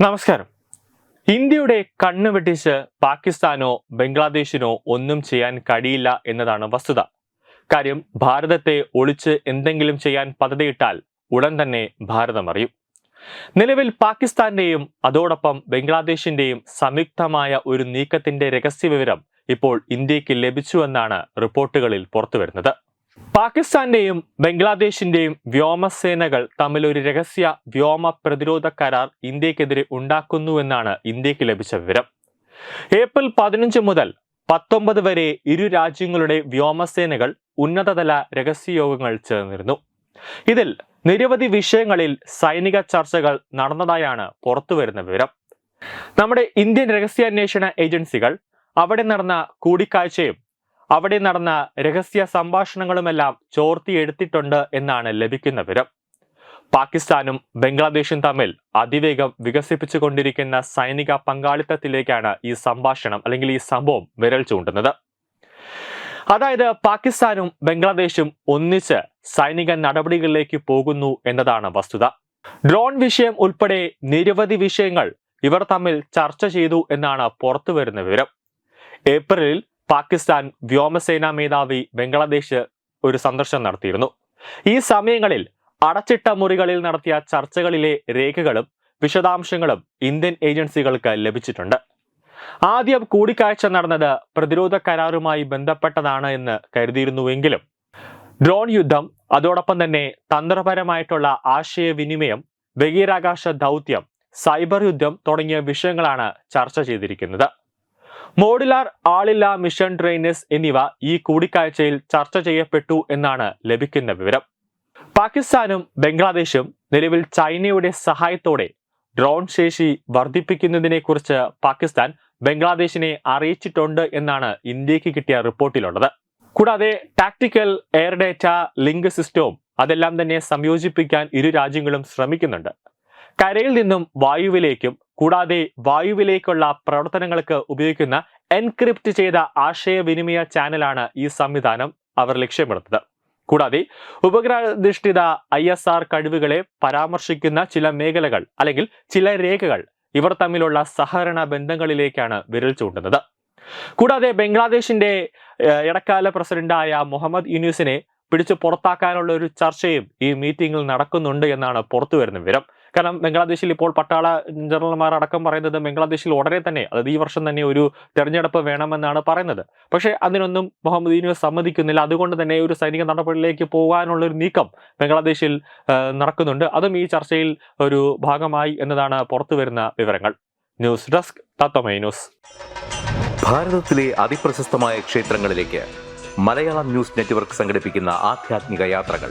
നമസ്കാരം. ഇന്ത്യയുടെ കണ്ണ് വെട്ടിച്ച് പാകിസ്ഥാനോ ബംഗ്ലാദേശിനോ ഒന്നും ചെയ്യാൻ കഴിയില്ല എന്നതാണ് വസ്തുത. കാര്യം ഭാരതത്തെ ഒളിച്ച് എന്തെങ്കിലും ചെയ്യാൻ പദ്ധതിയിട്ടാൽ ഉടൻ തന്നെ ഭാരതം അറിയും. നിലവിൽ പാകിസ്ഥാന്റെയും അതോടൊപ്പം ബംഗ്ലാദേശിന്റെയും സംയുക്തമായ ഒരു നീക്കത്തിന്റെ രഹസ്യ വിവരം ഇപ്പോൾ ഇന്ത്യയ്ക്ക് ലഭിച്ചുവെന്നാണ് റിപ്പോർട്ടുകളിൽ പുറത്തുവരുന്നത്. പാകിസ്ഥാന്റെയും ബംഗ്ലാദേശിന്റെയും വ്യോമസേനകൾ തമ്മിൽ ഒരു രഹസ്യ വ്യോമ പ്രതിരോധ കരാർ ഇന്ത്യക്കെതിരെ ഉണ്ടാക്കുന്നുവെന്നാണ് ഇന്ത്യയ്ക്ക് ലഭിച്ച വിവരം. ഏപ്രിൽ പതിനഞ്ച് മുതൽ പത്തൊമ്പത് വരെ ഇരു രാജ്യങ്ങളുടെ വ്യോമസേനകൾ ഉന്നതതല രഹസ്യയോഗങ്ങൾ ചേർന്നിരുന്നു. ഇതിൽ നിരവധി വിഷയങ്ങളിൽ സൈനിക ചർച്ചകൾ നടന്നതായാണ് പുറത്തുവരുന്ന വിവരം. നമ്മുടെ ഇന്ത്യൻ രഹസ്യാന്വേഷണ ഏജൻസികൾ അവിടെ നടന്ന കൂടിക്കാഴ്ചയും അവിടെ നടന്ന രഹസ്യ സംഭാഷണങ്ങളുമെല്ലാം ചോർത്തിയെടുത്തിട്ടുണ്ട് എന്നാണ് ലഭിക്കുന്ന വിവരം. പാകിസ്ഥാനും ബംഗ്ലാദേശും തമ്മിൽ അതിവേഗം വികസിപ്പിച്ചുകൊണ്ടിരിക്കുന്ന സൈനിക പങ്കാളിത്തത്തിലേക്കാണ് ഈ സംഭാഷണം അല്ലെങ്കിൽ ഈ സംഭവം വിരൽ ചൂണ്ടുന്നത്. അതായത് പാകിസ്ഥാനും ബംഗ്ലാദേശും ഒന്നിച്ച് സൈനിക നടപടികളിലേക്ക് പോകുന്നു എന്നതാണ് വസ്തുത. ഡ്രോൺ വിഷയം ഉൾപ്പെടെ നിരവധി വിഷയങ്ങൾ ഇവർ തമ്മിൽ ചർച്ച ചെയ്തു എന്നാണ് പുറത്തുവരുന്ന വിവരം. ഏപ്രിലിൽ പാകിസ്ഥാൻ വ്യോമസേനാ മേധാവി ബംഗ്ലാദേശ് ഒരു സന്ദർശനം നടത്തിയിരുന്നു. ഈ സമയങ്ങളിൽ അടച്ചിട്ട മുറികളിൽ നടത്തിയ ചർച്ചകളിലെ രേഖകളും വിശദാംശങ്ങളും ഇന്ത്യൻ ഏജൻസികൾക്ക് ലഭിച്ചിട്ടുണ്ട്. ആദ്യം കൂടിക്കാഴ്ച നടന്നത് പ്രതിരോധ കരാറുമായി ബന്ധപ്പെട്ടതാണ് എന്ന് കരുതിയിരുന്നുവെങ്കിലും ഡ്രോൺ യുദ്ധം അതോടൊപ്പം തന്നെ തന്ത്രപരമായിട്ടുള്ള ആശയവിനിമയം ബഹിരാകാശ ദൗത്യം സൈബർ യുദ്ധം തുടങ്ങിയ വിഷയങ്ങളാണ് ചർച്ച ചെയ്തിരിക്കുന്നത്. മോഡുലാർ ആളില്ല മിഷൻ ട്രെയിനേഴ്സ് എന്നിവ ഈ കൂടിക്കാഴ്ചയിൽ ചർച്ച ചെയ്യപ്പെട്ടു എന്നാണ് ലഭിക്കുന്ന വിവരം. പാകിസ്ഥാനും ബംഗ്ലാദേശും നിലവിൽ ചൈനയുടെ സഹായത്തോടെ ഡ്രോൺ ശേഷി വർദ്ധിപ്പിക്കുന്നതിനെക്കുറിച്ച് പാകിസ്ഥാൻ ബംഗ്ലാദേശിനെ അറിയിച്ചിട്ടുണ്ട് എന്നാണ് ഇന്ത്യയ്ക്ക് കിട്ടിയ റിപ്പോർട്ടിലുള്ളത്. കൂടാതെ ടാക്ടിക്കൽ എയർ ഡേറ്റ ലിങ്ക് സിസ്റ്റവും അതെല്ലാം തന്നെ സംയോജിപ്പിക്കാൻ ഇരു രാജ്യങ്ങളും ശ്രമിക്കുന്നുണ്ട്. കരയിൽ നിന്നും വായുവിലേക്കും കൂടാതെ വായുവിലേക്കുള്ള പ്രവർത്തനങ്ങൾക്ക് ഉപയോഗിക്കുന്ന എൻക്രിപ്റ്റ് ചെയ്ത ആശയവിനിമയ ചാനലാണ് ഈ സംവിധാനം അവർ ലക്ഷ്യമിടുന്നത്. കൂടാതെ ഉപഗ്രഹാധിഷ്ഠിത ഐ എസ് ആർ കഴിവുകളെ പരാമർശിക്കുന്ന ചില മേഖലകൾ അല്ലെങ്കിൽ ചില രേഖകൾ ഇവർ തമ്മിലുള്ള സഹകരണ ബന്ധങ്ങളിലേക്കാണ് വിരൽ ചൂണ്ടുന്നത്. കൂടാതെ ബംഗ്ലാദേശിന്റെ ഇടക്കാല പ്രസിഡന്റായ മുഹമ്മദ് യൂനിസിനെ പിടിച്ചു പുറത്താക്കാനുള്ള ഒരു ചർച്ചയും ഈ മീറ്റിംഗിൽ നടക്കുന്നുണ്ട് എന്നാണ് പുറത്തു വരുന്ന വിവരം. കാരണം ബംഗ്ലാദേശിൽ ഇപ്പോൾ പട്ടാള ജനറൽമാർ അടക്കം പറയുന്നത് ബംഗ്ലാദേശിൽ ഉടനെ തന്നെ അതായത് ഈ വർഷം തന്നെ ഒരു തെരഞ്ഞെടുപ്പ് വേണമെന്നാണ് പറയുന്നത്. പക്ഷേ അതിനൊന്നും മുഹമ്മദ് യൂനിസ് സമ്മതിക്കുന്നില്ല. അതുകൊണ്ട് തന്നെ ഒരു സൈനിക നടപടിയിലേക്ക് പോകാനുള്ള ഒരു നീക്കം ബംഗ്ലാദേശിൽ നടക്കുന്നുണ്ട്. അതും ഈ ചർച്ചയിൽ ഒരു ഭാഗമായി എന്നതാണ് പുറത്തു വരുന്ന വിവരങ്ങൾ. News desk Tatwamayi news. ഭാരതത്തിലെ അതിപ്രശസ്തമായ ക്ഷേത്രങ്ങളിലേക്ക് മലയാളം ന്യൂസ് നെറ്റ്വർക്ക് സംഘടിപ്പിക്കുന്ന ആധ്യാത്മിക യാത്രകൾ.